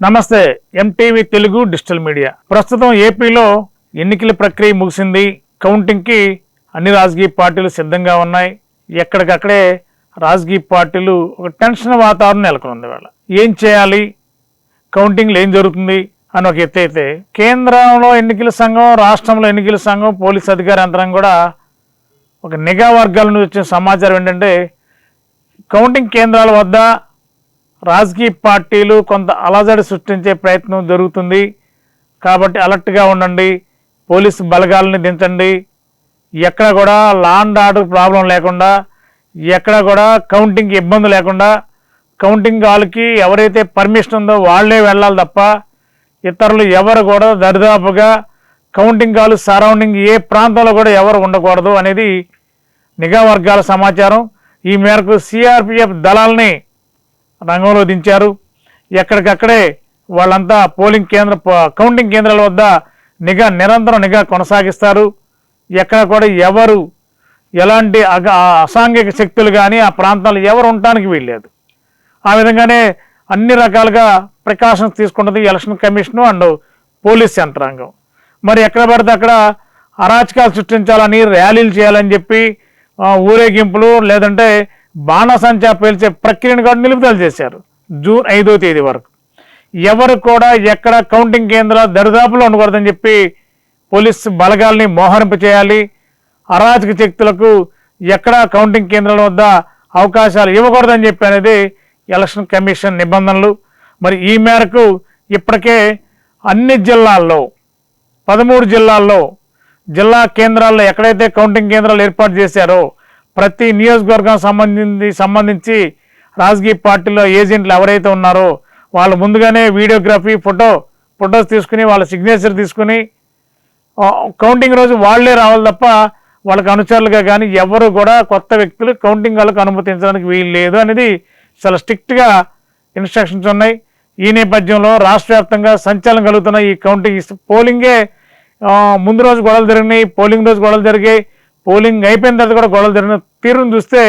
నమస్తే MTV Telugu digital media. ప్రస్తుతం ఏపీలో ఎన్నికల ప్రక్రియ ముగిసింది. కౌంటింగ్కి అన్ని రాజకీయ పార్టీలు సిద్ధంగా ఉన్నాయి. ఎక్కడికక్కడే రాజకీయ పార్టీలు ఒక టెన్షన్ వాతావరణం నెలకొంది వాళ్ళ ఏం చేయాలి? కౌంటింగ్లో ఏం జరుగుతుంది? అని ఒక ఎత్తు అయితే కేంద్రంలో ఎన్నికల సంఘం రాష్ట్రంలో ఎన్నికల సంఘం పోలీస్ అధికార యంత్రం కూడా ఒక నిఘా వర్గాల నుంచి వచ్చిన సమాచారం ఏంటంటే కౌంటింగ్ కేంద్రాల వద్ద రాజకీయ పార్టీలు కొంత అలజడి సృష్టించే ప్రయత్నం జరుగుతుంది. కాబట్టి అలర్ట్గా ఉండండి. పోలీసు బలగాలని దించండి. ఎక్కడ కూడా లా అండ్ ఆర్డర్ ప్రాబ్లం లేకుండా ఎక్కడ కూడా కౌంటింగ్ ఇబ్బంది లేకుండా కౌంటింగ్ వాళ్ళకి ఎవరైతే పర్మిషన్ ఉందో వాళ్ళే వెళ్ళాలి తప్ప ఇతరులు ఎవరు కూడా దరిదాపుగా కౌంటింగ్ హాల్ సరౌండింగ్ ఏ ప్రాంతంలో కూడా ఎవరు ఉండకూడదు అనేది నిఘా వర్గాల సమాచారం. ఈ మేరకు సిఆర్పిఎఫ్ దళాలని రంగంలో దించారు. ఎక్కడికక్కడే వాళ్ళంతా పోలింగ్ కేంద్ర కౌంటింగ్ కేంద్రాల వద్ద నిఘా నిరంతరం నిఘా కొనసాగిస్తారు. ఎక్కడ కూడా ఎవరు ఎలాంటి అగ అసాంఘిక శక్తులు కానీ ఆ ప్రాంతాలు ఎవరు ఉండటానికి వీల్లేదు. ఆ విధంగానే అన్ని రకాలుగా ప్రికాషన్స్ తీసుకుంటుంది ఎలక్షన్ కమిషను అండ్ పోలీస్ యంత్రాంగం మరి ఎక్కడ పడితే అక్కడ అరాచకాలు సృష్టించాలని ర్యాలీలు చేయాలని చెప్పి ఊరేగింపులు లేదంటే బాణసంచా పేల్చే ప్రక్రియను కూడా నిలుపుదల చేశారు. జూన్ ఐదో తేదీ వరకు. ఎవరు కూడా ఎక్కడ కౌంటింగ్ కేంద్రాలు దరిదాపులో ఉండకూడదని చెప్పి పోలీస్ బలగాల్ని మోహరింపు చేయాలి. అరాచక శక్తులకు ఎక్కడ కౌంటింగ్ కేంద్రాల వద్ద అవకాశాలు ఇవ్వకూడదని చెప్పి అనేది ఎలక్షన్ కమిషన్ నిబంధనలు. మరి ఈ మేరకు ఇప్పటికే అన్ని జిల్లాల్లో పదమూడు జిల్లాల్లో జిల్లా కేంద్రాల్లో ఎక్కడైతే కౌంటింగ్ కేంద్రాలు ఏర్పాటు చేశారో ప్రతి నియోజకవర్గం సంబంధించి సంబంధించి రాజకీయ పార్టీలో ఏజెంట్లు ఎవరైతే ఉన్నారో వాళ్ళు ముందుగానే వీడియోగ్రఫీ ఫోటో ఫొటోస్ తీసుకుని వాళ్ళ సిగ్నేచర్ తీసుకుని కౌంటింగ్ రోజు వాళ్ళే రావాలి తప్ప వాళ్ళకి అనుచరులుగా కానీ ఎవరు కూడా కొత్త వ్యక్తులు కౌంటింగ్ వాళ్ళకు అనుమతించడానికి వీలు లేదు అనేది చాలా స్ట్రిక్ట్గా ఇన్స్ట్రక్షన్స్ ఉన్నాయి. ఈ నేపథ్యంలో రాష్ట్ర వ్యాప్తంగా సంచలనం కలుగుతున్న ఈ కౌంటింగ్ పోలింగే ముందు రోజు గొడవలు జరిగినాయి పోలింగ్ రోజు గొడవలు జరిగాయి. పోలింగ్ అయిపోయిన తర్వాత కూడా గొడవలు జరిగిన తీరును చూస్తే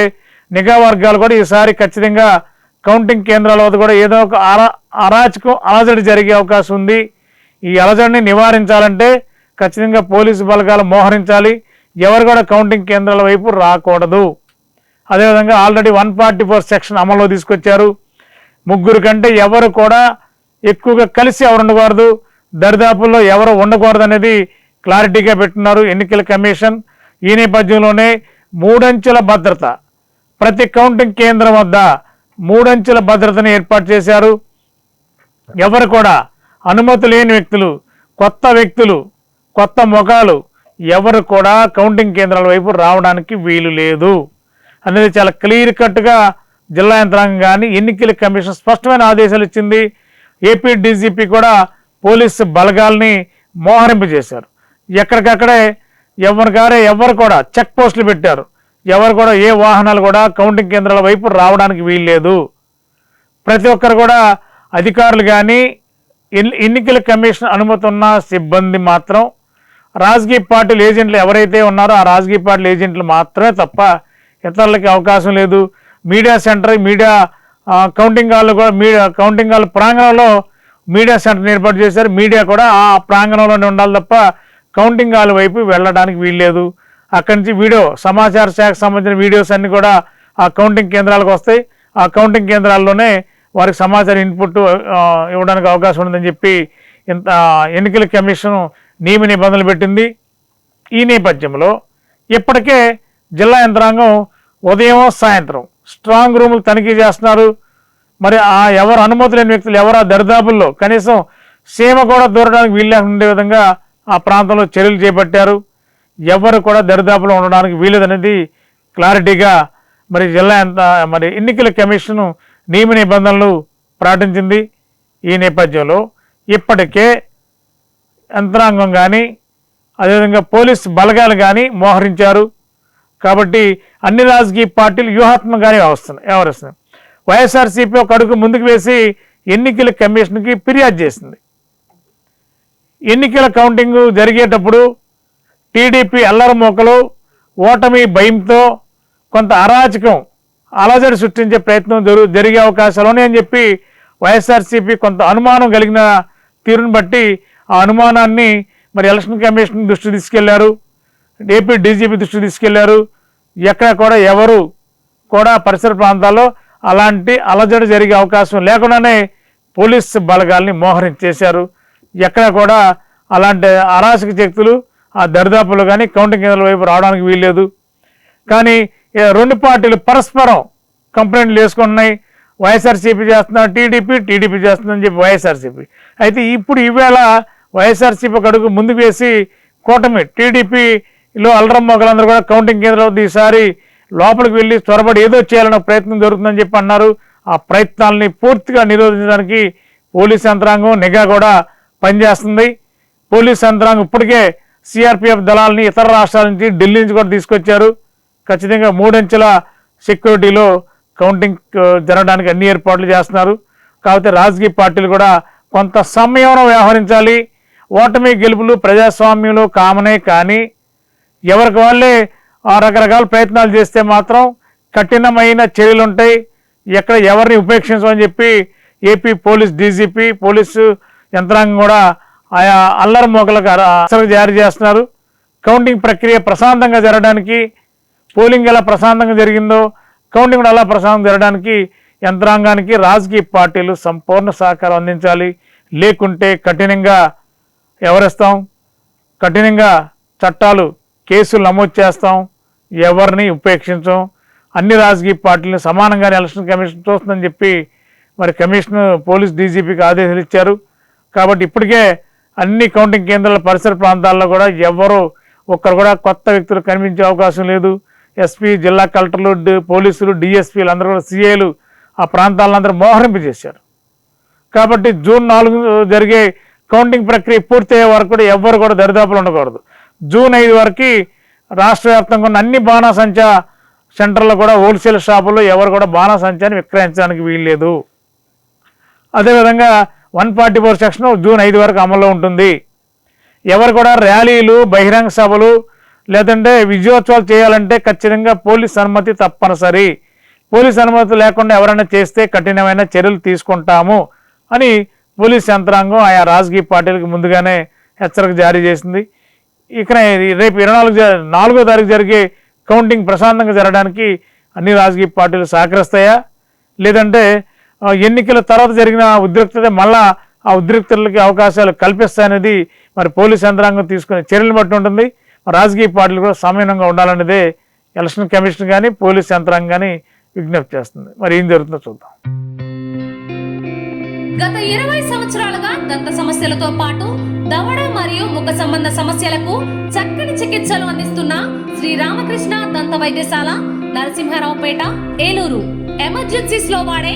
నిఘా వర్గాలు కూడా ఈసారి ఖచ్చితంగా కౌంటింగ్ కేంద్రాల వద్ద కూడా ఏదో ఒక అరా అరాచకం అలజడి జరిగే అవకాశం ఉంది. ఈ అలజడిని నివారించాలంటే ఖచ్చితంగా పోలీసు బలగాలు మోహరించాలి. ఎవరు కూడా కౌంటింగ్ కేంద్రాల వైపు రాకూడదు. అదేవిధంగా already one forty four section అమల్లో తీసుకొచ్చారు. ముగ్గురు కంటే ఎవరు కూడా ఎక్కువగా కలిసి ఎవరు ఉండకూడదు. దరిదాపుల్లో ఎవరు ఉండకూడదు అనేది క్లారిటీగా పెట్టున్నారు ఎన్నికల కమిషన్. ఈ నేపథ్యంలోనే మూడంచెల భద్రత ప్రతి కౌంటింగ్ కేంద్రం వద్ద మూడంచెల భద్రతను ఏర్పాటు చేశారు. ఎవరు కూడా అనుమతి లేని వ్యక్తులు కొత్త వ్యక్తులు కొత్త ముఖాలు ఎవరు కూడా కౌంటింగ్ కేంద్రాల వైపు రావడానికి వీలు లేదు. అనేది చాలా క్లియర్ కట్గా జిల్లా యంత్రాంగం కానీ ఎన్నికల కమిషన్ స్పష్టమైన ఆదేశాలు ఇచ్చింది. ఏపీ డీజీపీ కూడా పోలీసు బలగాల్ని మోహరింపజేశారు. ఎక్కడికక్కడే ఎవరికారే ఎవరు కూడా చెక్ పోస్టులు పెట్టారు. ఎవరు కూడా ఏ వాహనాలు కూడా కౌంటింగ్ కేంద్రాల వైపు రావడానికి వీల్లేదు. ప్రతి ఒక్కరు కూడా అధికారులు కానీ ఎన్ని- ఎన్నికల కమిషన్ అనుమతి ఉన్న సిబ్బంది మాత్రం రాజకీయ పార్టీల ఏజెంట్లు ఎవరైతే ఉన్నారో ఆ రాజకీయ పార్టీల ఏజెంట్లు మాత్రమే తప్ప ఇతరులకి అవకాశం లేదు. Media centre media counting hall కూడా మీడియా కౌంటింగ్ హాల్ ప్రాంగణంలో మీడియా సెంటర్ ఏర్పాటు చేశారు. మీడియా కూడా ఆ ప్రాంగణంలోనే ఉండాలి తప్ప కౌంటింగ్ హాల్ వైపు వెళ్ళడానికి వీల్లేదు. అక్కడి నుంచి వీడియో సమాచార శాఖకు సంబంధించిన వీడియోస్ అన్నీ కూడా ఆ కౌంటింగ్ కేంద్రాలకు వస్తాయి. ఆ కౌంటింగ్ కేంద్రాల్లోనే వారికి సమాచారం ఇన్పుట్ ఇవ్వడానికి అవకాశం ఉందని చెప్పి ఇంత ఎన్నికల కమిషన్ నియమ నిబంధనలు పెట్టింది. ఈ నేపథ్యంలో ఇప్పటికే జిల్లా యంత్రాంగం ఉదయం సాయంత్రం స్ట్రాంగ్ రూములు తనిఖీ చేస్తున్నారు. మరి ఆ ఎవరు అనుమతి లేని వ్యక్తులు ఎవరు ఆ దరిదాపుల్లో కనీసం సీమ కూడా దూరడానికి వీలు ఉండే విధంగా ఆ ప్రాంతంలో చర్యలు చేపట్టారు. ఎవరు కూడా దరిదాపులో ఉండడానికి వీలేదనేది క్లారిటీగా మరి జిల్లా మరి ఎన్నికల కమిషన్ నియమ నిబంధనలు ప్రకటించింది ఈ నేపథ్యంలో. ఇప్పటికే యంత్రాంగం కానీ అదేవిధంగా పోలీస్ బలగాలు కానీ మోహరించారు. కాబట్టి అన్ని రాజకీయ పార్టీలు వ్యూహాత్మకంగానే వ్యవస్థ వ్యవహరిస్తున్నాయి. వైఎస్ఆర్సీపీ ఒక అడుగు ముందుకు వేసి ఎన్నికల కమిషన్కి ఫిర్యాదు చేసింది. ఎన్నికల కౌంటింగ్ జరిగేటప్పుడు టీడీపీ అల్లరి మోకలు ఓటమి భయంతో కొంత అరాచకం అలజడి సృష్టించే ప్రయత్నం జరు జరిగే అవకాశాలు ఉన్నాయని చెప్పి వైఎస్ఆర్సీపీ కొంత అనుమానం కలిగిన తీరును బట్టి ఆ అనుమానాన్ని మరి ఎలక్షన్ కమిషన్ దృష్టి తీసుకెళ్ళారు. ఏపీ డీజీపీ దృష్టి తీసుకెళ్ళారు. ఎక్కడ కూడా ఎవరు కూడా పరిసర ప్రాంతాల్లో అలాంటి అలజడి జరిగే అవకాశం లేకుండానే పోలీస్ బలగాల్ని మోహరించేశారు. ఎక్కడ కూడా అలాంటి అరాచక శక్తులు ఆ దరిదాపులు కానీ కౌంటింగ్ కేంద్రాల వైపు రావడానికి వీల్లేదు. కానీ రెండు పార్టీలు పరస్పరం కంప్లైంట్లు వేసుకున్నాయి వైఎస్ఆర్సీపీ చేస్తున్నాం టీడీపీ టీడీపీ చేస్తుందని చెప్పి వైఎస్ఆర్సీపీ. అయితే ఇప్పుడు ఈవేళ వైఎస్ఆర్సీపీ ఒక అడుగు ముందుకు వేసి కూటమి టీడీపీలో అల్లరం మొగలందరూ కూడా కౌంటింగ్ కేంద్రాలు ఈసారి లోపలికి వెళ్ళి త్వరపడి ఏదో చేయాలన్న ప్రయత్నం జరుగుతుందని చెప్పి అన్నారు. ఆ ప్రయత్నాలని పూర్తిగా నిరోధించడానికి పోలీస్ యంత్రాంగం నిఘా కూడా పనిచేస్తుంది. పోలీస్ యంత్రాంగం ఇప్పటికే సిఆర్పిఎఫ్ దళాలని ఇతర రాష్ట్రాల నుంచి ఢిల్లీ నుంచి కూడా తీసుకొచ్చారు. ఖచ్చితంగా మూడంచెల సెక్యూరిటీలో కౌంటింగ్ జరగడానికి అన్ని ఏర్పాట్లు చేస్తున్నారు. కాకపోతే రాజకీయ పార్టీలు కూడా కొంత సమయంలో వ్యవహరించాలి. ఓటమి గెలుపులు ప్రజాస్వామ్యంలో కామనే కానీ ఎవరికి వాళ్ళే ఆ రకరకాల ప్రయత్నాలు చేస్తే మాత్రం కఠినమైన చర్యలు ఉంటాయి ఎక్కడ ఎవరిని ఉపేక్షించమని చెప్పి ఏపీ పోలీస్ డీజీపీ పోలీసు యంత్రాంగం కూడా ఆయా అల్లరి మోకలకు అసలు జారీ చేస్తున్నారు. కౌంటింగ్ ప్రక్రియ ప్రశాంతంగా జరగడానికి పోలింగ్ ఎలా ప్రశాంతంగా జరిగిందో కౌంటింగ్ కూడా అలా ప్రశాంతంగా జరగడానికి యంత్రాంగానికి రాజకీయ పార్టీలు సంపూర్ణ సహకారం అందించాలి. లేకుంటే కఠినంగా ఎవరిస్తాం? కఠినంగా చట్టాలు కేసులు నమోదు చేస్తాం. ఎవరిని ఉపేక్షించం? అన్ని రాజకీయ పార్టీలను సమానంగానే ఎలక్షన్ కమిషన్ చూస్తుందని చెప్పి మరి కమిషన్ పోలీస్ డీజీపీకి ఆదేశాలు ఇచ్చారు. కాబట్టి ఇప్పటికే అన్ని కౌంటింగ్ కేంద్రాల పరిసర ప్రాంతాల్లో కూడా ఎవరు ఒక్కరు కూడా కొత్త వ్యక్తులు కనిపించే అవకాశం లేదు. ఎస్పీ జిల్లా కలెక్టర్లు పోలీసులు డిఎస్పీలు అందరూ కూడా సీఏలు ఆ ప్రాంతాలందరూ మోహరింపజేశారు. కాబట్టి జూన్ నాలుగు జరిగే కౌంటింగ్ ప్రక్రియ పూర్తయ్యే వరకు కూడా ఎవ్వరు కూడా దరిదాపులు ఉండకూడదు. జూన్ ఐదు వరకు రాష్ట్ర వ్యాప్తంగా ఉన్న అన్ని బాణాసంచా సెంటర్లో కూడా హోల్సేల్ షాపుల్లో ఎవరు కూడా బాణాసంచాన్ని విక్రయించడానికి వీల్లేదు. అదేవిధంగా one forty four section June ఐదు వరకు అమల్లో ఉంటుంది. ఎవరు కూడా ర్యాలీలు బహిరంగ సభలు లేదంటే విజయోత్సవాలు చేయాలంటే ఖచ్చితంగా పోలీస్ అనుమతి తప్పనిసరి. పోలీస్ అనుమతి లేకుండా ఎవరైనా చేస్తే కఠినమైన చర్యలు తీసుకుంటాము అని పోలీస్ యంత్రాంగం ఆయా రాజకీయ పార్టీలకు ముందుగానే హెచ్చరిక జారీ చేసింది. ఇక్కడ రేపు ఇరవై నాలుగు నాలుగో తారీఖు జరిగే కౌంటింగ్ ప్రశాంతంగా జరగడానికి అన్ని రాజకీయ పార్టీలు సహకరిస్తాయా? లేదంటే ఎన్నికల తర్వాత జరిగిన ఉద్రిక్తత మళ్ళా ఆ ఉద్రిక్తతలకి అవకాశాలు కల్పిస్తాయనేది మరి పోలీస్ యంత్రాంగం తీసుకునే చర్యలు బట్టి ఉంటుంది. రాజకీయ పార్టీలు కూడా సమన్వయంగా ఉండాలనేదే ఎలక్షన్ కమిషన్ కానీ పోలీస్ యంత్రాంగం కానీ విజ్ఞప్తి చేస్తుంది. మరి ఏం జరుగుతుందో చూద్దాం. గత ఇరవై సంవత్సరాలుగా దంత సమస్యలతో పాటు దవడ మరియు ముఖ సంబంధ సమస్యలకు చక్కని చికిత్సలు అందిస్తున్న శ్రీ రామకృష్ణ దంత వైద్యశాల నరసింహారావుపేట ఏలూరు. ఎమర్జెన్సీస్లో వాడే